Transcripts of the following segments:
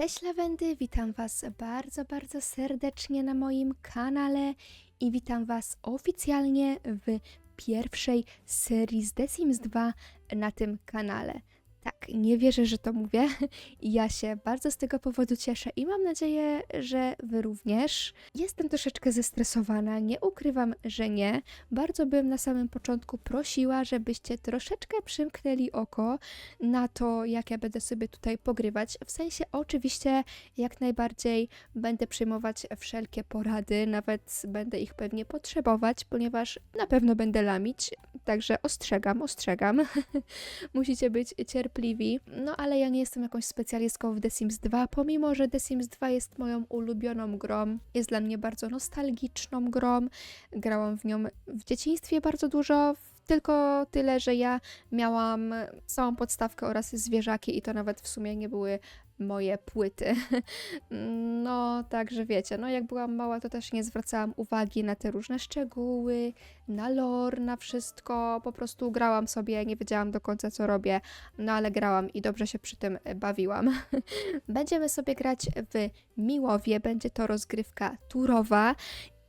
Cześć Lawendy, witam Was bardzo, bardzo serdecznie na moim kanale i witam Was oficjalnie w pierwszej serii z The Sims 2 na tym kanale. Tak, nie wierzę, że to mówię. Ja się bardzo z tego powodu cieszę i mam nadzieję, że Wy również. Jestem troszeczkę zestresowana, nie ukrywam, że nie. Bardzo bym na samym początku prosiła, żebyście troszeczkę przymknęli oko na to, jak ja będę sobie tutaj pogrywać. W sensie, oczywiście, jak najbardziej będę przyjmować wszelkie porady, nawet będę ich pewnie potrzebować, ponieważ na pewno będę lamić. Także ostrzegam, ostrzegam. Musicie być cierpliwi. No ale ja nie jestem jakąś specjalistką w The Sims 2, pomimo że The Sims 2 jest moją ulubioną grą. Jest dla mnie bardzo nostalgiczną grą. Grałam w nią w dzieciństwie bardzo dużo. Tylko tyle, że ja miałam całą podstawkę oraz zwierzaki i to nawet w sumie nie były moje płyty. No, także wiecie, no jak byłam mała, to też nie zwracałam uwagi na te różne szczegóły, na lore, na wszystko. Po prostu grałam sobie, nie wiedziałam do końca co robię, no ale grałam i dobrze się przy tym bawiłam. Będziemy sobie grać w Miłowie, będzie to rozgrywka turowa.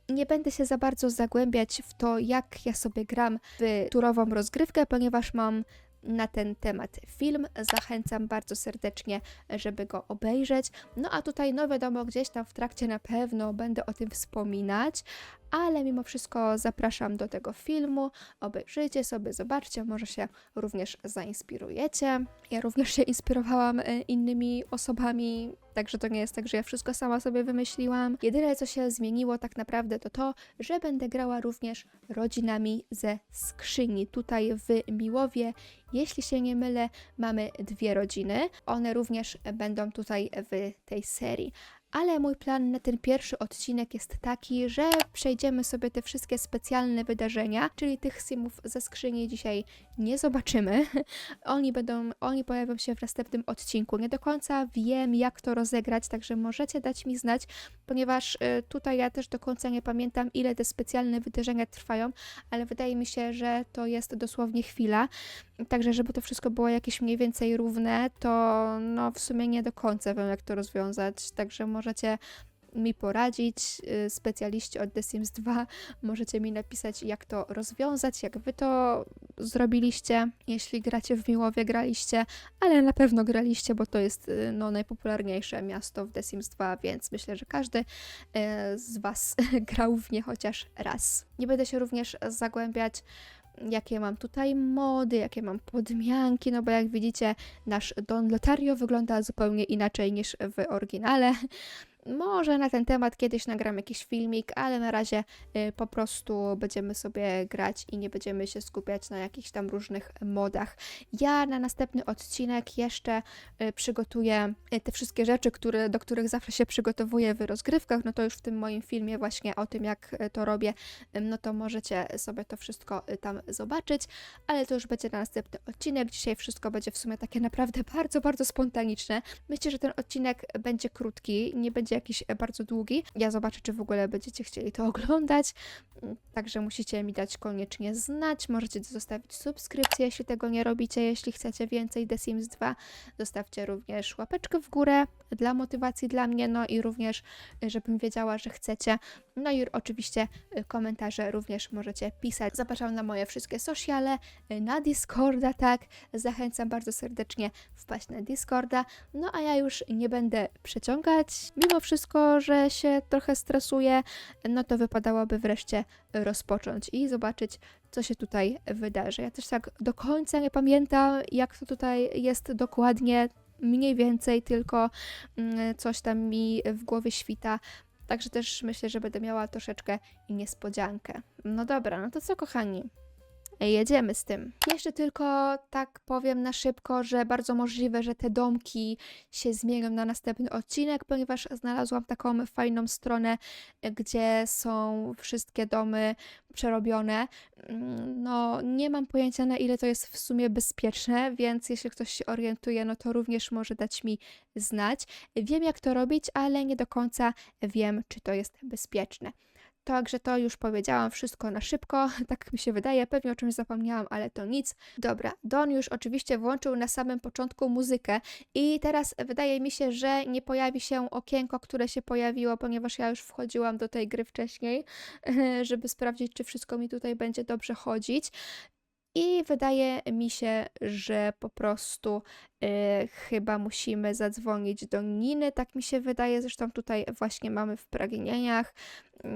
Nie będę się za bardzo zagłębiać w to, jak ja sobie gram w turową rozgrywkę, ponieważ mam na ten temat film. Zachęcam bardzo serdecznie, żeby go obejrzeć. No a tutaj, no wiadomo, gdzieś tam w trakcie na pewno będę o tym wspominać, ale mimo wszystko zapraszam do tego filmu. Obejrzyjcie sobie, zobaczcie, może się również zainspirujecie. Ja również się inspirowałam e, innymi osobami, także to nie jest tak, że ja wszystko sama sobie wymyśliłam. Jedyne, co się zmieniło tak naprawdę, to to, że będę grała również rodzinami ze skrzyni. Tutaj w Miłowie, jeśli się nie mylę, mamy dwie rodziny. One również będą tutaj w tej serii. Ale mój plan na ten pierwszy odcinek jest taki, że przejdziemy sobie te wszystkie specjalne wydarzenia, czyli tych simów ze skrzyni dzisiaj nie zobaczymy. Oni będą, oni pojawią się w następnym odcinku. Nie do końca wiem, jak to rozegrać, także możecie dać mi znać, ponieważ y, tutaj ja też do końca nie pamiętam, ile te specjalne wydarzenia trwają, ale wydaje mi się, że to jest dosłownie chwila. Także, żeby to wszystko było jakieś mniej więcej równe, to no w sumie nie do końca wiem, jak to rozwiązać. Także możecie mi poradzić, y, specjaliści od The Sims 2, możecie mi napisać, jak to rozwiązać, jak wy to zrobiliście, jeśli gracie w Miłowie, graliście, ale na pewno graliście, bo to jest y, no, najpopularniejsze miasto w The Sims 2, więc myślę, że każdy y, z was grał w nie chociaż raz. Nie będę się również zagłębiać jakie mam tutaj mody, jakie mam podmianki, no bo jak widzicie, nasz Don Lotario wygląda zupełnie inaczej niż w oryginale. Może na ten temat kiedyś nagram jakiś filmik, ale na razie y, po prostu będziemy sobie grać i nie będziemy się skupiać na jakichś tam różnych modach. Ja na następny odcinek jeszcze y, przygotuję y, te wszystkie rzeczy, które, do których zawsze się przygotowuję w rozgrywkach, no to już w tym moim filmie właśnie o tym, jak to robię, no to możecie sobie to wszystko tam zobaczyć, ale to już będzie na następny odcinek. Dzisiaj wszystko będzie w sumie takie naprawdę bardzo, bardzo spontaniczne. Myślę, że ten odcinek będzie krótki, nie będzie jakiś e, bardzo długi. Ja zobaczę, czy w ogóle będziecie chcieli to oglądać. Mm, Także musicie mi dać koniecznie znać. Możecie zostawić subskrypcję, jeśli tego nie robicie. Jeśli chcecie więcej The Sims 2, zostawcie również łapeczkę w górę dla motywacji dla mnie, no i również, y, żebym wiedziała, że chcecie. No i oczywiście y, komentarze również możecie pisać. Zapraszam na moje wszystkie sociale, y, na Discorda, tak. Zachęcam bardzo serdecznie wpaść na Discorda. No a ja już nie będę przeciągać. Mimo wszystko, że się trochę stresuję, no to wypadałoby wreszcie rozpocząć i zobaczyć, co się tutaj wydarzy. Ja też tak do końca nie pamiętam, jak to tutaj jest dokładnie. Mniej więcej tylko mm, coś tam mi w głowie świta. Także też myślę, że będę miała troszeczkę niespodziankę. No dobra, no to co, kochani? Jedziemy z tym. Jeszcze tylko tak powiem na szybko, że bardzo możliwe, że te domki się zmienią na następny odcinek, ponieważ znalazłam taką fajną stronę, gdzie są wszystkie domy przerobione. Mm, No, nie mam pojęcia na ile to jest w sumie bezpieczne, więc jeśli ktoś się orientuje, no to również może dać mi znać. Wiem jak to robić, ale nie do końca wiem, czy to jest bezpieczne. Także to już powiedziałam wszystko na szybko, tak mi się wydaje, pewnie o czymś zapomniałam, ale to nic. Dobra, Don już oczywiście włączył na samym początku muzykę i teraz wydaje mi się, że nie pojawi się okienko, które się pojawiło, ponieważ ja już wchodziłam do tej gry wcześniej, żeby sprawdzić, czy wszystko mi tutaj będzie dobrze chodzić. I wydaje mi się, że po prostu y, chyba musimy zadzwonić do Niny, tak mi się wydaje. Zresztą tutaj właśnie mamy w pragnieniach y,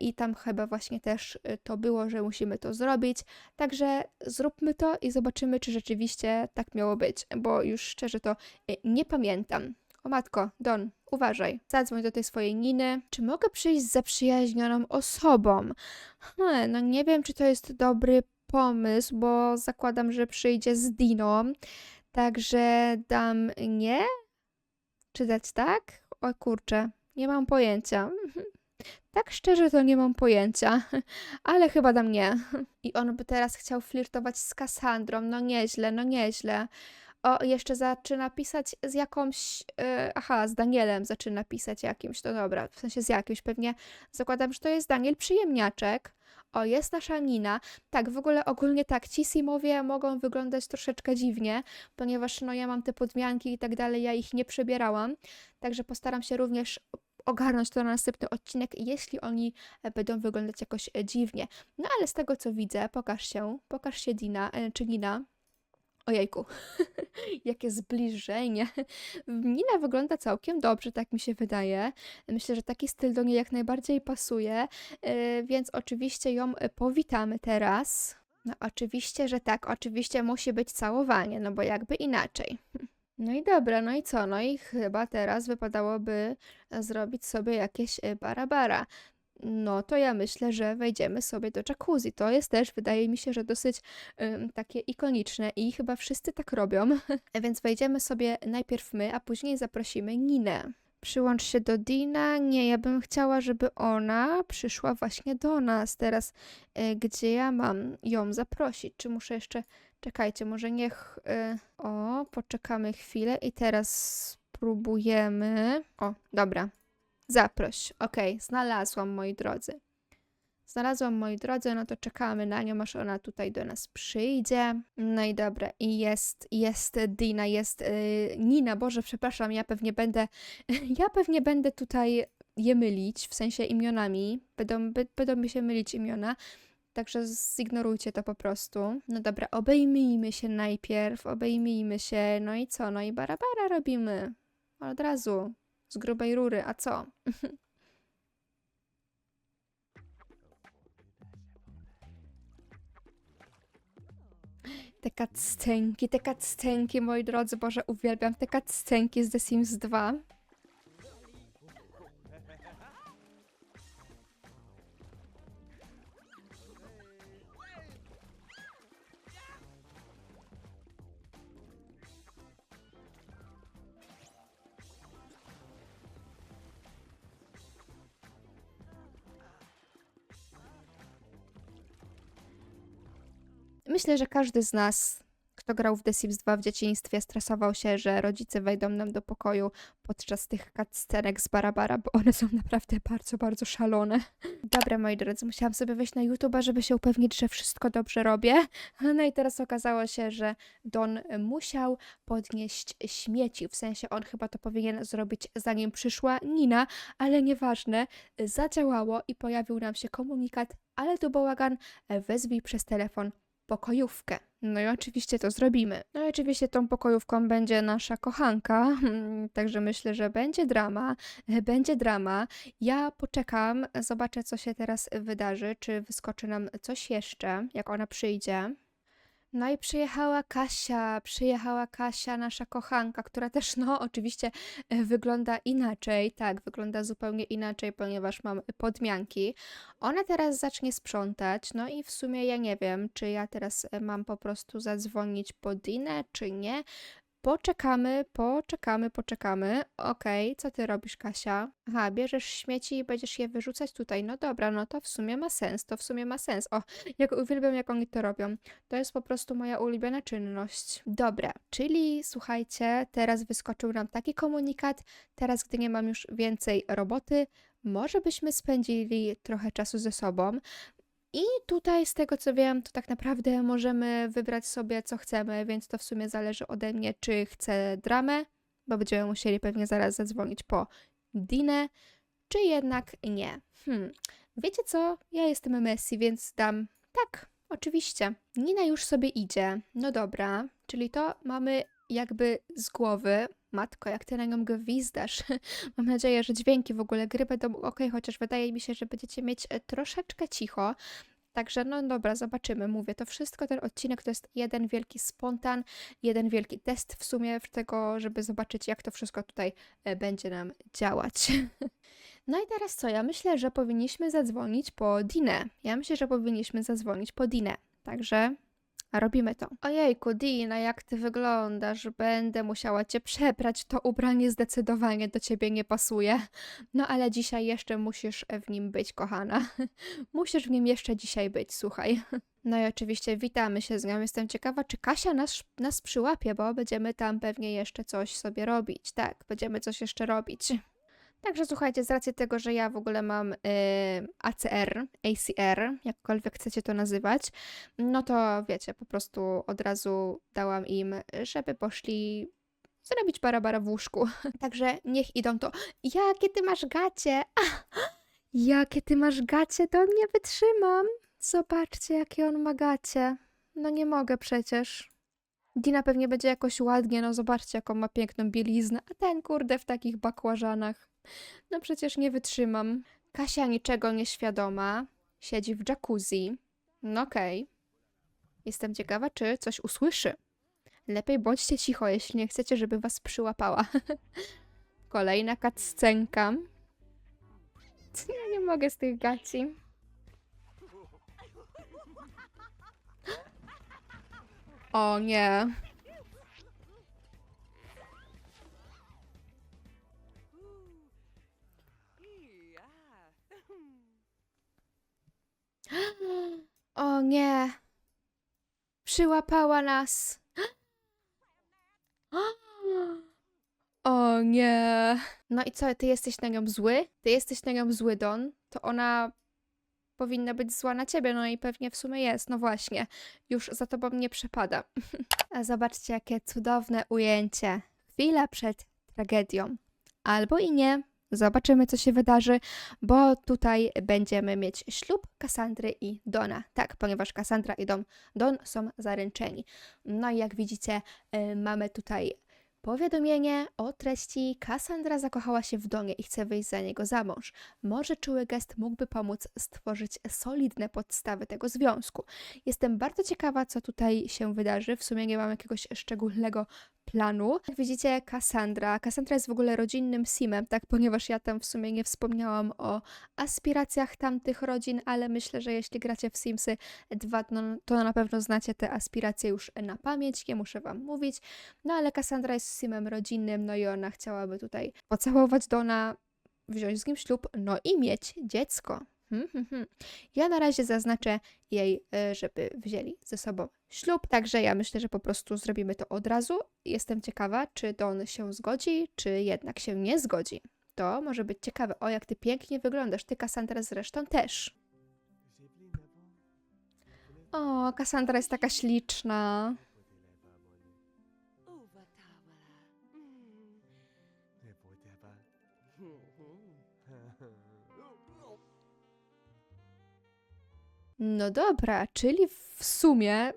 i tam chyba właśnie też y, to było, że musimy to zrobić. Także zróbmy to i zobaczymy, czy rzeczywiście tak miało być, bo już szczerze to nie pamiętam. O matko, Don, uważaj. Zadzwoń do tej swojej Niny. Czy mogę przyjść z zaprzyjaźnioną osobą? Hmm, no nie wiem, czy to jest dobry pomysł, bo zakładam, że przyjdzie z Diną. Także dam nie? Czy dać tak? O kurczę, nie mam pojęcia. Tak szczerze to nie mam pojęcia, ale chyba dam nie. I on by teraz chciał flirtować z Kassandrą. No nieźle, no nieźle. O, jeszcze zaczyna pisać z jakąś. e, aha, z Danielem zaczyna pisać jakimś. To dobra, w sensie z jakimś. Pewnie zakładam, że to jest Daniel przyjemniaczek. O, jest nasza Nina. Tak, w ogóle ogólnie tak, ci Simowie mogą wyglądać troszeczkę dziwnie, ponieważ no ja mam te podmianki i tak dalej, ja ich nie przebierałam. Także postaram się również ogarnąć to na następny odcinek, jeśli oni e, będą wyglądać jakoś e, dziwnie. No ale z tego co widzę, pokaż się, pokaż się Dina, e, czy Nina. Ojejku, jakie zbliżenie. Nina wygląda całkiem dobrze, tak mi się wydaje. Myślę, że taki styl do niej jak najbardziej pasuje, yy, więc oczywiście ją powitamy teraz. No oczywiście, że tak, oczywiście musi być całowanie, no bo jakby inaczej. No i dobra, no i co? No i chyba teraz wypadałoby zrobić sobie jakieś y, barabara. No to ja myślę, że wejdziemy sobie do jacuzzi. To jest też, wydaje mi się, że dosyć ym, takie ikoniczne i chyba wszyscy tak robią. Więc wejdziemy sobie najpierw my, a później zaprosimy Ninę. Przyłącz się do Dina. Nie, ja bym chciała, żeby ona przyszła właśnie do nas. Teraz, y, gdzie ja mam ją zaprosić? Czy muszę jeszcze. Czekajcie, może niech. Y, o, poczekamy chwilę i teraz spróbujemy. O, dobra. Zaproś. Okej, znalazłam, moi drodzy. Znalazłam, moi drodzy, no to czekamy na nią, aż ona tutaj do nas przyjdzie. No i dobra, i jest, jest Dina, jest yy, Nina, Boże, przepraszam, ja pewnie będę, ja pewnie będę tutaj je mylić, w sensie imionami, będą, by, będą mi się mylić imiona, także zignorujcie to po prostu. No dobra, obejmijmy się najpierw, obejmijmy się, no i co, no i barabara robimy, od razu, z grubej rury, a co? Te cutscenki, te cutscenki, moi drodzy, Boże, uwielbiam te cutscenki z The Sims 2. Myślę, że każdy z nas, kto grał w The Sims 2 w dzieciństwie, stresował się, że rodzice wejdą nam do pokoju podczas tych cutscenek z Barabara, bo one są naprawdę bardzo, bardzo szalone. Dobra, moi drodzy, musiałam sobie wejść na YouTube'a, żeby się upewnić, że wszystko dobrze robię. No i teraz okazało się, że Don musiał podnieść śmieci, w sensie on chyba to powinien zrobić zanim przyszła Nina, ale nieważne, zadziałało i pojawił nam się komunikat, ale to bałagan, wezwij przez telefon pokojówkę. No i oczywiście to zrobimy. No i oczywiście tą pokojówką będzie nasza kochanka, także myślę, że będzie drama, będzie drama. Ja poczekam, zobaczę co się teraz wydarzy, czy wyskoczy nam coś jeszcze, jak ona przyjdzie. No i przyjechała Kasia, przyjechała Kasia, nasza kochanka, która też, no, oczywiście e, wygląda inaczej. Tak, wygląda zupełnie inaczej, ponieważ mam podmianki. Ona teraz zacznie sprzątać, no i w sumie ja nie wiem, czy ja teraz e, mam po prostu zadzwonić po Dinę, czy nie. Poczekamy, poczekamy, poczekamy. Okej, co ty robisz, Kasia? Aha, bierzesz śmieci i będziesz je wyrzucać tutaj. No dobra, no to w sumie ma sens, to w sumie ma sens. O, jak uwielbiam, jak oni to robią. To jest po prostu moja ulubiona czynność. Dobra, czyli słuchajcie, teraz wyskoczył nam taki komunikat. Teraz, gdy nie mam już więcej roboty, może byśmy spędzili trochę czasu ze sobą. I tutaj, z tego co wiem, to tak naprawdę możemy wybrać sobie, co chcemy, więc to w sumie zależy ode mnie, czy chcę dramę, bo będziemy musieli pewnie zaraz zadzwonić po Dinę, czy jednak nie. Hmm. Wiecie co? Ja jestem Messi, więc dam tak, oczywiście. Nina już sobie idzie. No dobra, czyli to mamy jakby z głowy. Matko, jak ty na nią gwizdasz. Mam nadzieję, że dźwięki w ogóle gry będą ok, chociaż wydaje mi się, że będziecie mieć e, troszeczkę cicho. Także no dobra, zobaczymy. Mówię, to wszystko, ten odcinek to jest jeden wielki spontan, jeden wielki test w sumie tego, żeby zobaczyć, jak to wszystko tutaj e, będzie nam działać. No i teraz co? Ja myślę, że powinniśmy zadzwonić po Dinę. Ja myślę, że powinniśmy zadzwonić po Dinę. Także robimy to. Ojejku, Dina, jak ty wyglądasz? Będę musiała cię przebrać. To ubranie zdecydowanie do ciebie nie pasuje. No ale dzisiaj jeszcze musisz w nim być, kochana. Musisz w nim jeszcze dzisiaj być, słuchaj. No i oczywiście witamy się z nią. Jestem ciekawa, czy Kasia nas, nas przyłapie, bo będziemy tam pewnie jeszcze coś sobie robić. Tak, będziemy coś jeszcze robić. Także słuchajcie, z racji tego, że ja w ogóle mam y, ACR, ACR, jakkolwiek chcecie to nazywać, no to wiecie, po prostu od razu dałam im, żeby poszli zrobić barabara w łóżku. Także niech idą to. Jakie ty masz gacie? Jakie ty masz gacie, to nie wytrzymam. Zobaczcie, jakie on ma gacie. No nie mogę przecież. Dina pewnie będzie jakoś ładnie, no zobaczcie, jaką ma piękną bieliznę, a ten kurde w takich bakłażanach. No przecież nie wytrzymam. Kasia niczego nieświadoma, siedzi w jacuzzi. No okej. Jestem ciekawa, czy coś usłyszy. Lepiej bądźcie cicho, jeśli nie chcecie, żeby was przyłapała. Kolejna kaccenka. Ja nie mogę z tych gaci. O nie. O nie. Przyłapała nas. O nie. No i co, ty jesteś na nią zły? Ty jesteś na nią zły, Don? To ona powinna być zła na ciebie, no i pewnie w sumie jest, no właśnie. Już za tobą nie przepada. A zobaczcie, jakie cudowne ujęcie. Chwila przed tragedią. Albo i nie. Zobaczymy, co się wydarzy, bo tutaj będziemy mieć ślub Kasandry i Dona. Tak, ponieważ Kasandra i Don, Don są zaręczeni. No i jak widzicie, y, mamy tutaj powiadomienie o treści Kasandra zakochała się w Donie i chce wyjść za niego za mąż. Może czuły gest mógłby pomóc stworzyć solidne podstawy tego związku. Jestem bardzo ciekawa, co tutaj się wydarzy. W sumie nie mam jakiegoś szczególnego planu. Jak widzicie, Cassandra. Cassandra jest w ogóle rodzinnym simem, tak, ponieważ ja tam w sumie nie wspomniałam o aspiracjach tamtych rodzin, ale myślę, że jeśli gracie w Simsy 2, no, to na pewno znacie te aspiracje już na pamięć, nie muszę wam mówić. No ale Cassandra jest simem rodzinnym, no i ona chciałaby tutaj pocałować Dona, wziąć z nim ślub, no i mieć dziecko. Hmm, hmm, hmm. Ja na razie zaznaczę jej, e, żeby wzięli ze sobą ślub, także ja myślę, że po prostu zrobimy to od razu. Jestem ciekawa, czy Don się zgodzi, czy jednak się nie zgodzi. To może być ciekawe. O, jak ty pięknie wyglądasz. Ty, Cassandra, zresztą też. O, Cassandra jest taka śliczna. No dobra, czyli w sumie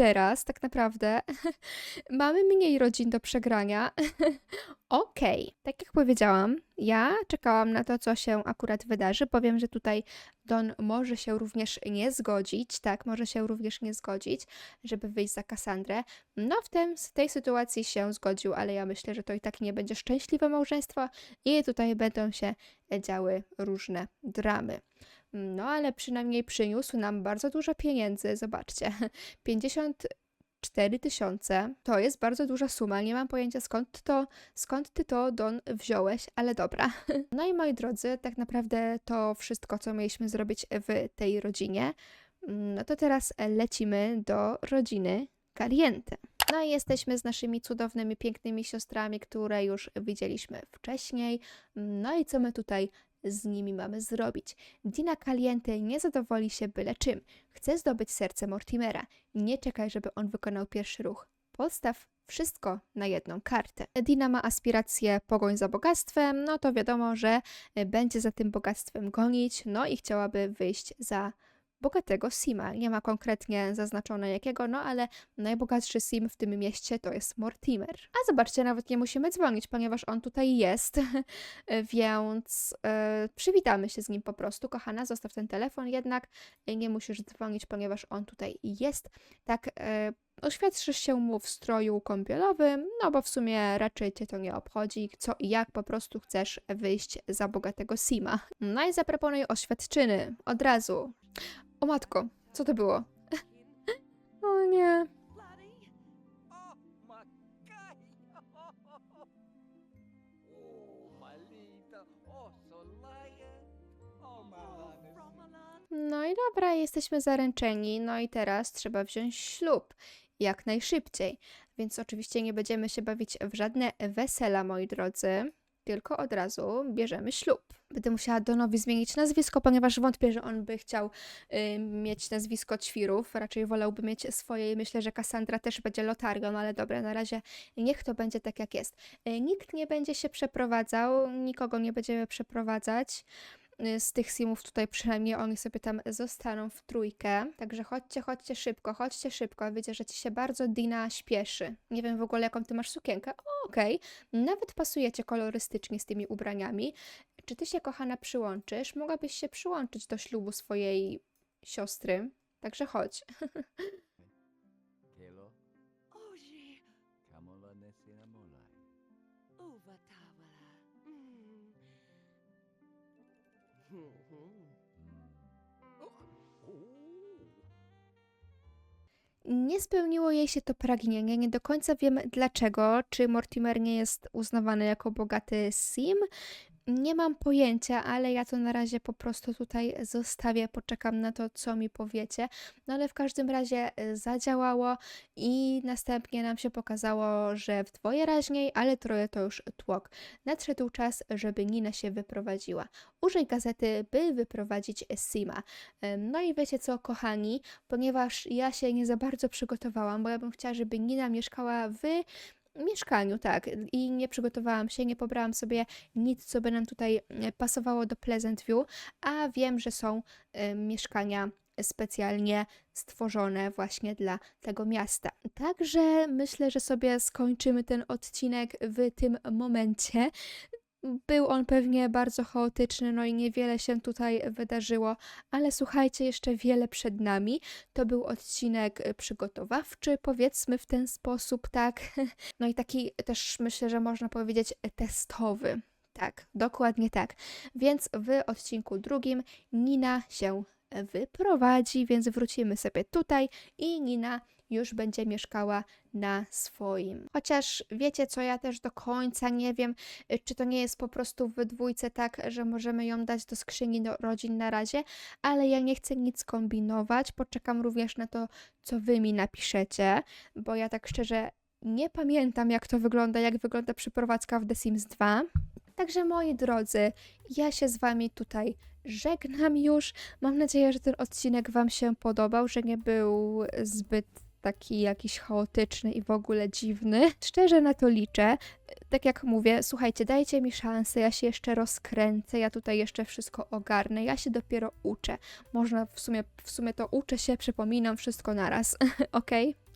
teraz tak naprawdę mamy mniej rodzin do przegrania. Okej, tak jak powiedziałam, ja czekałam na to, co się akurat wydarzy. Powiem, że tutaj Don może się również nie zgodzić, tak, może się również nie zgodzić, żeby wyjść za Kassandrę. No, w, tym, w tej sytuacji się zgodził, ale ja myślę, że to i tak nie będzie szczęśliwe małżeństwo i tutaj będą się działy różne dramy. No, ale przynajmniej przyniósł nam bardzo dużo pieniędzy. Zobaczcie, 50 4000 to jest bardzo duża suma. Nie mam pojęcia skąd to, skąd ty to Don wziąłeś, ale dobra. No i moi drodzy, tak naprawdę to wszystko, co mieliśmy zrobić w tej rodzinie. No to teraz lecimy do rodziny Caliente. No i jesteśmy z naszymi cudownymi, pięknymi siostrami, które już widzieliśmy wcześniej. No i co my tutaj z nimi mamy zrobić? Dina Caliente nie zadowoli się byle czym. Chce zdobyć serce Mortimera. Nie czekaj, żeby on wykonał pierwszy ruch. Podstaw wszystko na jedną kartę. Dina ma aspiracje pogoń za bogactwem, no to wiadomo, że będzie za tym bogactwem gonić, no i chciałaby wyjść za bogatego Sima. Nie ma konkretnie zaznaczone jakiego, no ale najbogatszy Sim w tym mieście to jest Mortimer. A zobaczcie, nawet nie musimy dzwonić, ponieważ on tutaj jest, więc e, przywitamy się z nim po prostu. Kochana, zostaw ten telefon jednak, nie musisz dzwonić, ponieważ on tutaj jest. Tak, e, oświadczysz się mu w stroju kąpielowym, no bo w sumie raczej cię to nie obchodzi, co i jak po prostu chcesz wyjść za bogatego Sima. No i zaproponuj oświadczyny, od razu. O matko, co to było? O nie. No i dobra, jesteśmy zaręczeni, no i teraz trzeba wziąć ślub jak najszybciej. Więc oczywiście nie będziemy się bawić w żadne wesela, moi drodzy, tylko od razu bierzemy ślub. Będę musiała Donowi zmienić nazwisko, ponieważ wątpię, że on by chciał y, mieć nazwisko ćwirów. Raczej wolałby mieć swoje i myślę, że Cassandra też będzie lotarią, ale dobra, na razie niech to będzie tak, jak jest. Y, nikt nie będzie się przeprowadzał, nikogo nie będziemy przeprowadzać z tych simów tutaj przynajmniej oni sobie tam zostaną w trójkę. Także chodźcie, chodźcie szybko, chodźcie szybko. Widzę, że ci się bardzo Dina śpieszy. Nie wiem w ogóle jaką ty masz sukienkę. Okej. Nawet pasujecie kolorystycznie z tymi ubraniami. Czy ty się, kochana, przyłączysz? Mogłabyś się przyłączyć do ślubu swojej siostry. Także chodź. Nie spełniło jej się to pragnienie. Nie do końca wiem dlaczego. Czy Mortimer nie jest uznawany jako bogaty sim? Nie mam pojęcia, ale ja to na razie po prostu tutaj zostawię. Poczekam na to, co mi powiecie. No ale w każdym razie y, zadziałało i następnie nam się pokazało, że w dwoje raźniej, ale troje to już tłok. Nadszedł czas, żeby Nina się wyprowadziła. Użyj gazety, by wyprowadzić Sima. Ym, No i wiecie co, kochani, ponieważ ja się nie za bardzo przygotowałam, bo ja bym chciała, żeby Nina mieszkała w mieszkaniu, tak, i nie przygotowałam się, nie pobrałam sobie nic, co by nam tutaj e, pasowało do Pleasant View, a wiem, że są e, mieszkania specjalnie stworzone właśnie dla tego miasta. Także myślę, że sobie skończymy ten odcinek w tym momencie. Był on pewnie bardzo chaotyczny, no i niewiele się tutaj wydarzyło, ale słuchajcie, jeszcze wiele przed nami. To był odcinek e, przygotowawczy, powiedzmy w ten sposób, tak. No i taki też myślę, że można powiedzieć testowy. Tak, dokładnie tak. Więc w odcinku drugim Nina się wyprowadzi, więc wrócimy sobie tutaj i Nina już będzie mieszkała na swoim. Chociaż wiecie co, ja też do końca nie wiem, y, czy to nie jest po prostu w dwójce tak, że możemy ją dać do skrzyni do rodzin na razie, ale ja nie chcę nic kombinować. Poczekam również na to, co wy mi napiszecie, bo ja tak szczerze nie pamiętam, jak to wygląda, jak wygląda przeprowadzka w The Sims 2. Także moi drodzy, ja się z wami tutaj żegnam już. Mam nadzieję, że ten odcinek wam się podobał, że nie był zbyt taki jakiś chaotyczny i w ogóle dziwny. Szczerze na to liczę. Tak jak mówię, słuchajcie, dajcie mi szansę, ja się jeszcze rozkręcę, ja tutaj jeszcze wszystko ogarnę, ja się dopiero uczę. Można w sumie, w sumie to uczę się, przypominam wszystko naraz.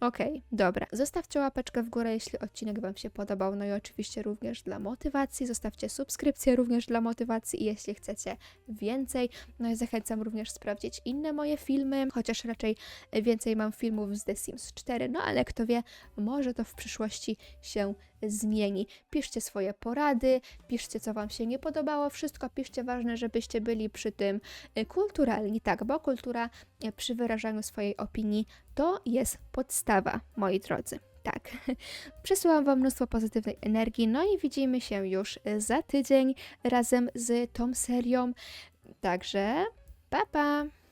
Okej? Okej, dobra. Zostawcie łapeczkę w górę, jeśli odcinek Wam się podobał. No i oczywiście również dla motywacji. Zostawcie subskrypcję również dla motywacji jeśli chcecie więcej. No i zachęcam również sprawdzić inne moje filmy, chociaż raczej więcej mam filmów z The Sims 4. No ale kto wie, może to w przyszłości się zmieni. Piszcie swoje porady, piszcie co Wam się nie podobało, wszystko piszcie, ważne, żebyście byli przy tym y, kulturalni, tak, bo kultura y, przy wyrażaniu swojej opinii to jest podstawa, moi drodzy. Tak, przesyłam Wam mnóstwo pozytywnej energii, no i widzimy się już y, za tydzień razem z tą serią. Także, pa pa!